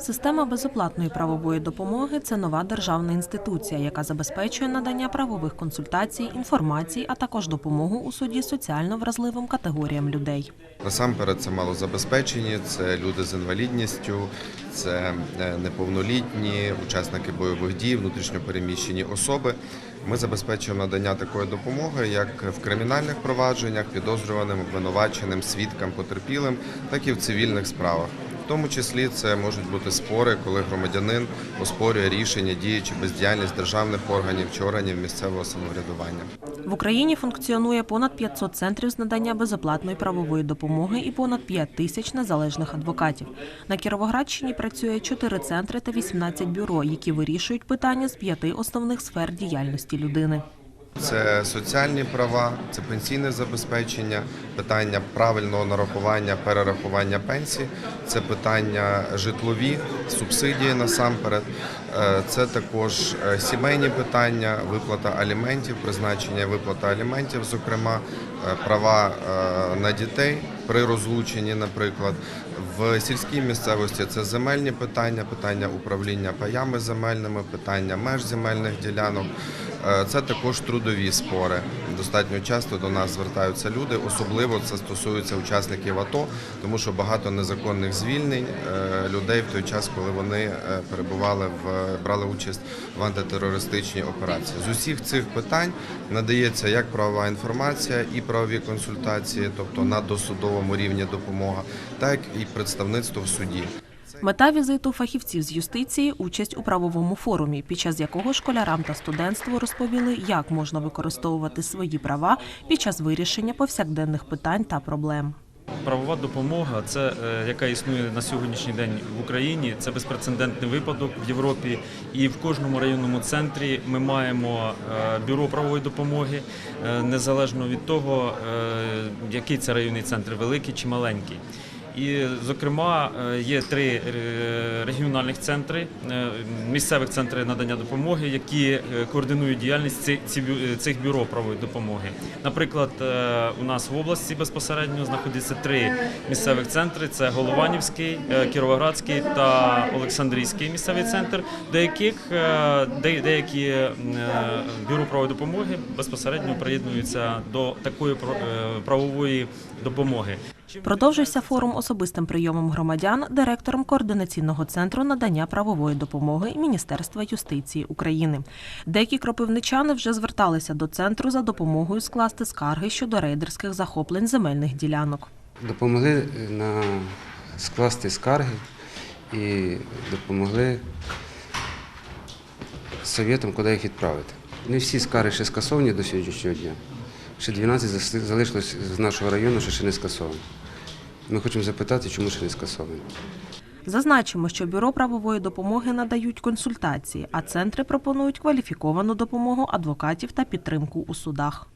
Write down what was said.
Система безоплатної правової допомоги це нова державна інституція, яка забезпечує надання правових консультацій, інформації, а також допомогу у суді соціально вразливим категоріям людей. Насамперед це малозабезпечені, це люди з інвалідністю, це е, неповнолітні, учасники бойових дій, внутрішньопереміщені особи. Ми забезпечуємо надання такої допомоги як в кримінальних провадженнях, підозрюваним, обвинуваченим, свідкам, потерпілим, так і в цивільних справах. Тому числі це можуть бути спори, коли громадянин оспорює рішення, дії чи бездіяльність державних органів чи органів місцевого самоврядування. В Україні функціонує понад 500 центрів з надання безоплатної правової допомоги і понад 5 тисяч незалежних адвокатів. На Кіровоградщині працює 4 центри та 18 бюро, які вирішують питання з п'яти основних сфер діяльності людини. Це соціальні права, це пенсійне забезпечення, питання правильного нарахування, перерахування пенсій, це питання житлові, субсидії насамперед, Е, це також е, сімейні питання, виплата аліментів, призначення і виплата аліментів, зокрема е, права на дітей при розлученні, наприклад. В сільській місцевості це земельні питання, питання управління паями земельними, питання меж земельних ділянок. Це також трудові спори. Достатньо часто до нас звертаються люди. Особливо це стосується учасників АТО, тому що багато незаконних звільнень людей в той час, коли вони е, перебували в брали участь в антитерористичній операції. З усіх цих питань надається як правова інформація і правові консультації, тобто на досудовому рівні допомога, так і представництво в суді. Мета візиту фахівців з юстиції участь у правовому форумі, під час якого школярам та студентству розповіли, як можна використовувати свої права під час вирішення повсякденних питань та проблем. Правова допомога, це е, яка існує на сьогоднішній день в Україні. Це безпрецедентний випадок в Європі. І в кожному районному центрі ми маємо е, бюро правової допомоги е, незалежно від того, який це районний центр, великий чи маленький. І, зокрема, е, є три е, регіональних центри, е, місцевих центри надання допомоги, які координують діяльність цих бюро правової допомоги. Наприклад, у нас в області безпосередньо знаходяться три місцевих центри: це Голованівський, Кіровоградський та Олександрійський місцевий центр, до яких деякі бюро правової допомоги безпосередньо приєднуються до такої правової допомоги. Продовжився форум особистим прийомом громадян директором координаційного центру надання правової допомоги Міністерства юстиції України. Деякі кропивничани вже зверталися до центру за допомогою скласти скарги щодо рейдерських захоплень земельних ділянок. Допомогли на скласти скарги і допомогли совєтам, куди їх відправити. Не всі скарги ще скасовані до сьогоднішнього дня. Ще 12 залишилось з нашого району, що ще не скасовано. Ми хочемо запитати, чому ще не скасовано. Зазначимо, що бюро правової допомоги надають консультації, а центри пропонують кваліфіковану допомогу адвокатів та підтримку у судах.